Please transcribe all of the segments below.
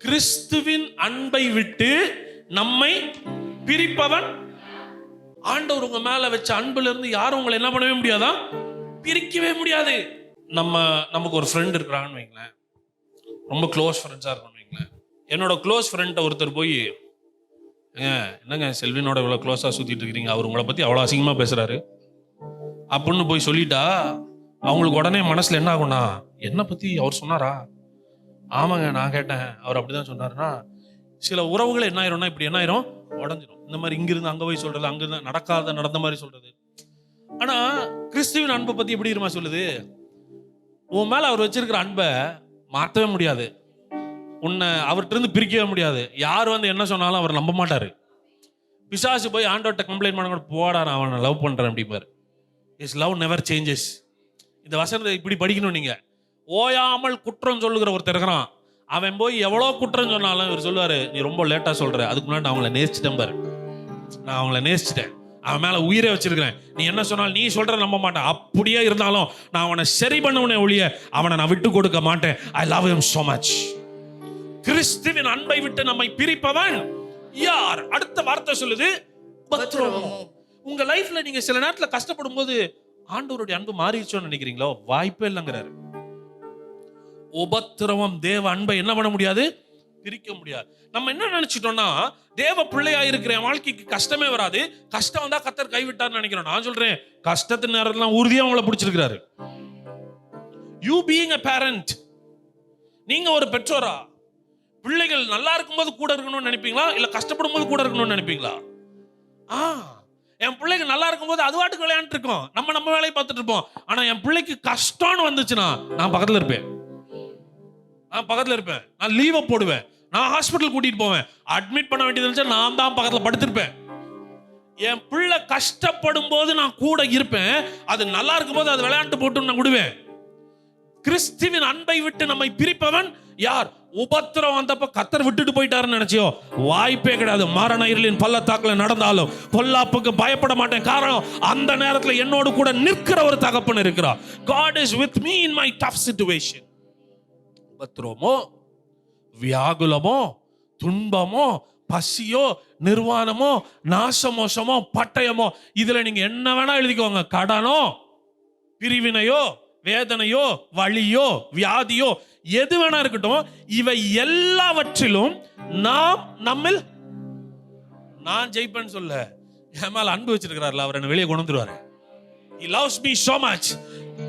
கிறிஸ்துவின் அன்பை விட்டு நம்மை பிரிப்பவன். ஆண்டவர் உங்க மேல வச்ச அன்புல இருந்து யாரும் உங்களை என்ன பண்ணவே முடியாதா? பிரிக்கவே முடியாது. நம்ம நமக்கு ஒரு ஃப்ரெண்ட் இருக்கிறான்னு வைங்களேன். ரொம்ப க்ளோஸ் ஃப்ரெண்ட்ஸாக இருக்கணும் வைங்களேன். என்னோட க்ளோஸ் ஃப்ரெண்ட்டை ஒருத்தர் போய் ஏங்க என்னங்க செல்வினோட இவ்வளோ க்ளோஸாக சுற்றிட்டு இருக்கிறீங்க? அவர் உங்களை பற்றி அவ்வளோ அசிங்கமாக பேசுகிறாரு அப்படின்னு போய் சொல்லிட்டா அவங்களுக்கு உடனே மனசில் என்ன ஆகும்னா என்னை பற்றி அவர் சொன்னாரா? ஆமாங்க நான் கேட்டேன். அவர் அப்படிதான் சொன்னாருன்னா சில உறவுகள் என்ன ஆயிரும்னா இப்படி என்ன ஆயிரும்? உடஞ்சிரும். இந்த மாதிரி இங்கிருந்து அங்கே போய் சொல்றது அங்கிருந்து நடக்காத நடந்த மாதிரி சொல்றது. ஆனா கிறிஸ்துவின் அன்பை பத்தி எப்படி இருமா சொல்லுது? உன் மேல அவர் வச்சிருக்கிற அன்பை மாற்றவே முடியாது. உன்னை அவர்கிட்ட இருந்து பிரிக்கவே முடியாது. யார் வந்து என்ன சொன்னாலும் அவர் நம்ப மாட்டாரு. பிசாசு போய் ஆண்டோட்ட கம்ப்ளைண்ட் பண்ண கூட போடா நான் அவனை லவ் பண்றேன் அப்படிம்பாரு. இஸ் லவ் நெவர் சேஞ்சஸ் இந்த வசனத்தை இப்படி படிக்கணும் நீங்கள் ஓயாமல் குற்றம் சொல்லுகிற ஒருத்தர் இருக்கிறான். அவன் போய் எவ்வளோ குற்றம் சொன்னாலும் இவர் சொல்லுவாரு நீ ரொம்ப லேட்டா சொல்ற. அதுக்கு முன்னாடி நான் அவங்கள நேசிச்சிட்டேன் பாரு. நான் அவங்கள நேசிச்சிட்டேன். அவன் மேல உயிரை வச்சிருக்கிறேன். நீ என்ன சொன்னாலும் நீ சொல்ற நம்ப மாட்டேன். அப்படியே இருந்தாலும் நான் அவனை சரி பண்ணுவனே ஒழிய அவனை நான் விட்டு கொடுக்க மாட்டேன். I love him so much. கிறிஸ்துவின் அன்பை விட்டு நம்மை பிரிப்பவன் யார்? அடுத்த வார்த்தை சொல்லுது உபத்திரவம் உங்க லைஃப்ல நீங்க சில நேரத்துல கஷ்டப்படும் போது ஆண்டவருடைய அன்பு மாறிடுச்சோன்னு நினைக்கிறீங்களோ? வாய்ப்பே இல்லைங்கிறாரு. உபத்திரவம் தேவ அன்பை என்ன பண்ண முடியாது? பிரிக்க முடியாது. நம்ம என்ன நினைச்சிட்டோம்னா தேவ பிள்ளையா இருக்கிற என் வாழ்க்கைக்கு கஷ்டமே வராது. கஷ்டம் வந்தா கத்தர் கைவிட்டார்னு நினைக்கிறோம். நான் சொல்றேன் கஷ்டத்து நேரத்துல உறுதியா அவங்கள பிடிச்சிருக்கிறாரு. யூ பீங் அ பேரண்ட் நீங்க ஒரு பெற்றோரா? பிள்ளைகள் நல்லா இருக்கும்போது கூட இருக்கணும்னு நினைப்பீங்களா? இல்ல கஷ்டப்படும் போது கூட இருக்கணும்னு நினைப்பீங்களா? ஆ என் பிள்ளைக்கு நல்லா இருக்கும்போது அது வாட்டுக்கு விளையாண்டுட்டு இருக்கோம். நம்ம நம்ம வேலையை பார்த்துட்டு இருப்போம். ஆனா என் பிள்ளைக்கு கஷ்டம்னு வந்துச்சுன்னா நான் பக்கத்துல இருப்பேன். நான் பக்கத்துல இருப்பேன். நான் லீவை போடுவேன். நான் ஹாஸ்பிட்டல் கூட்டிட்டு போவேன். அட்மிட் பண்ண வேண்டியது இருந்துச்சா நான் தான் பக்கத்துல படுத்திருப்பேன். என் பிள்ளை கஷ்டப்படும் போது நான் கூட இருப்பேன். அது நல்லா இருக்கும் போது அது விளையாண்டு போட்டு நான் விடுவேன். கிறிஸ்துவின் அன்பை விட்டு நம்மை பிரிப்பவன் யார்? உபத்திரம் வந்தப்ப கத்தர் விட்டுட்டு போயிட்டாருன்னு நினைச்சியோ? வாய்ப்பே கிடையாது. மரண இருளின் பள்ளத்தாக்கில் நடந்தாலும் பொல்லாப்புக்கு பயப்பட மாட்டேன். காரணம் அந்த நேரத்தில் என்னோடு கூட நிற்கிற ஒரு தகப்பன் இருக்கிறார். God is with me in my tough situation உபத்திரமோ வியாகுலமோ துன்பமோ பசியோ நிர்வாணமோ நாசமோசமோ பட்டயமோ இதுல நீங்க என்ன வேணா எழுதிக்கோங்க. கடனோ பிரிவினையோ வேதனையோ வழியோ வியாதியோ எது வேணா இருக்கட்டும் இவை எல்லாவற்றிலும் நாம் நம்மில் நான் ஜெயிப்பேன்னு சொல்ல என் மேல அன்பு வச்சிருக்கிறார்ல அவர் என்ன வெளியே கொண்டு வந்துருவாரு. He loves me so much.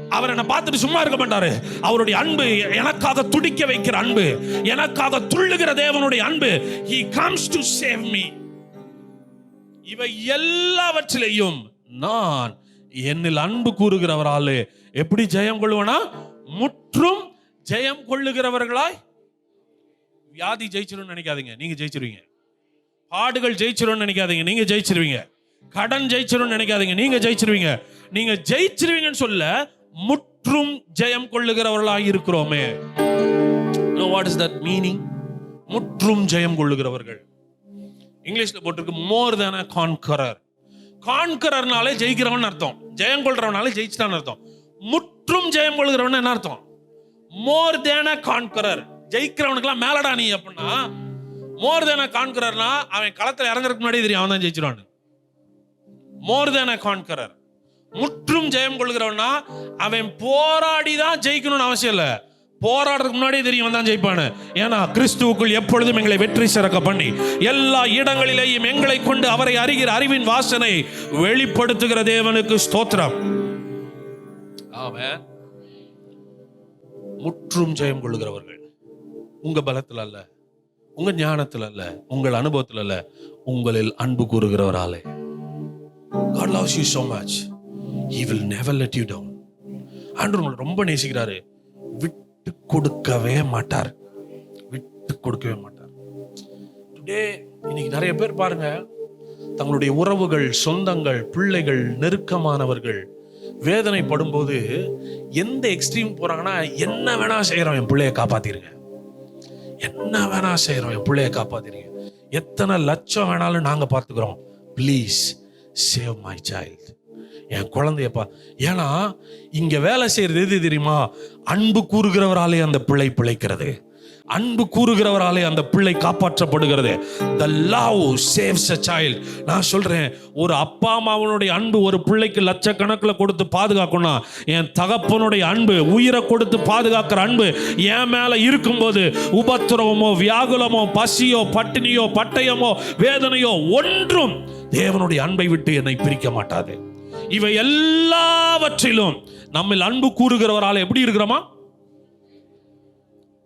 அவர் என்னை பார்த்துட்டு சும்மா இருக்க மாட்டாரு. அவருடைய அன்பு எனக்காக துடிக்க வைக்கிற அன்பு எனக்காக துள்ளுகிற தேவனுடைய அன்பு. He comes to save me இவை எல்லாவற்றிலையும் நான் என்னில் அன்பு கூறுகிறவராலே எப்படி ஜெயம் கொள்வனா முற்றும் ஜெயம் கொள்ளுகிறவர்களாய் வியாதி ஜெயிச்சிரும்னு நினைக்காதீங்க. நீங்க ஜெயிச்சிருவீங்க. பாடுகள் ஜெயிச்சிரும்னு நினைக்காதீங்க. நீங்க ஜெயிச்சிருவீங்க. கடன் ஜெயிச்சிரும்னு நினைக்காதீங்க. நீங்க ஜெயிச்சிருவீங்க. நீங்க ஜெயிச்சிருவீங்கன்னு சொல்ல முற்றும் ஜெயம் கொள்ளுகிறவர்களாக இருக்கிறோமே. வாட் இஸ் தட் மீனிங் முற்றும் ஜெயம் கொள்ளுகிறவர்கள். இங்கிலீஷ்ல போட்டிருக்கு மோர் தேன் அ கான்கரர் கான்கரர்னாலே ஜெயிக்கிறவன் அர்த்தம். ஜெயம் கொள்றவனாலே ஜெயிச்சிட்டான்னு அர்த்தம். முற்றும் ஜெயம் கொள்கிறவன் என்ன அர்த்தம்? மோர் தேன் அ கான்கரர் ஜெயிக்கிறவனுக்குலாம் மேலடா நீ அப்படின்னா மோர் தேன் அ கான்கரர்னா அவன் களத்தில் இறங்குறதுக்கு முன்னாடி தெரியும் அவன் தான் ஜெயிச்சிருவான் மோர் தேன் அ கான்கரர் முற்றும் ஜெயம் கொள்கிறவனா அவன் போராடி தான் ஜெயிக்கணும்னு அவசியம் இல்லை. போராடுறதுக்கு முன்னாடியே தெரியும் தான் ஜெயிப்பானு ஏன்னா கிறிஸ்துவுக்குள் எப்பொழுதும் எங்களை வெற்றி சிறக்க பண்ணி எல்லா இடங்களிலேயும் எங்களை கொண்டு அவரை அறிகிற அறிவின் வாசனை வெளிப்படுத்துகிற தேவனுக்கு ஸ்தோத்திரம். அவன் முற்றும் ஜெயம் கொள்கிறவர்கள் உங்க பலத்தில் அல்ல உங்க ஞானத்தில் அல்ல உங்கள் அனுபவத்தில் அல்ல உங்களில் அன்பு கூறுகிறவராலே. God loves you so much. He will never you down down. உங்களை ரொம்ப நேசிக்கிறாரு. விட்டு கொடுக்கவே மாட்டார். விட்டு கொடுக்கவே மாட்டார். டுடே இன்னைக்கு நிறைய பேர் பாருங்க. தங்களுடைய உறவுகள் சொந்தங்கள் பிள்ளைகள் நெருக்கமானவர்கள் வேதனைப்படும் போது எந்த எக்ஸ்ட்ரீம் போறாங்கன்னா என்ன வேணா செய்யறோம் என் பிள்ளைய காப்பாத்திருங்க. என்ன வேணா செய்யறோம் என் பிள்ளைய காப்பாத்திருங்க. எத்தனை லட்சம் வேணாலும் நாங்க பார்த்துக்கிறோம். ப்ளீஸ் சேவ் மை சைல்டு என் குழந்தையப்பா. ஏன்னா இங்க வேலை செய்யறது எது தெரியுமா? அன்பு கூறுகிறவராலே அந்த பிள்ளை பிழைக்கிறது. அன்பு கூறுகிறவராலே அந்த பிள்ளை காப்பாற்றப்படுகிறது. The love saves a child நான் சொல்றேன் ஒரு அப்பா அம்மாவனுடைய அன்பு ஒரு பிள்ளைக்கு லட்சக்கணக்கில் கொடுத்து பாதுகாக்கணும் என் தகப்பனுடைய அன்பு உயிரை கொடுத்து பாதுகாக்கிற அன்பு என் மேலே இருக்கும்போது உபத்திரவமோ வியாகுலமோ பசியோ பட்டினியோ பட்டயமோ வேதனையோ ஒன்றும் தேவனுடைய அன்பை விட்டு என்னை பிரிக்க மாட்டாது. இவை எல்லாவற்றிலும் நம்மில் அன்பு கூறுகிறவரால் எப்படி இருக்கிறோமா?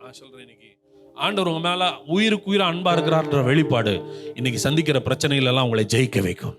நான் சொல்றேன் இன்னைக்கு. ஆண்டவர் உங்க மேல உயிருக்கு உயிரா அன்பா இருக்கிறார்ன்ற வெளிப்பாடு இன்னைக்கு சந்திக்கிற பிரச்சனைகள் எல்லாம் உங்களை ஜெயிக்க வைக்கும்.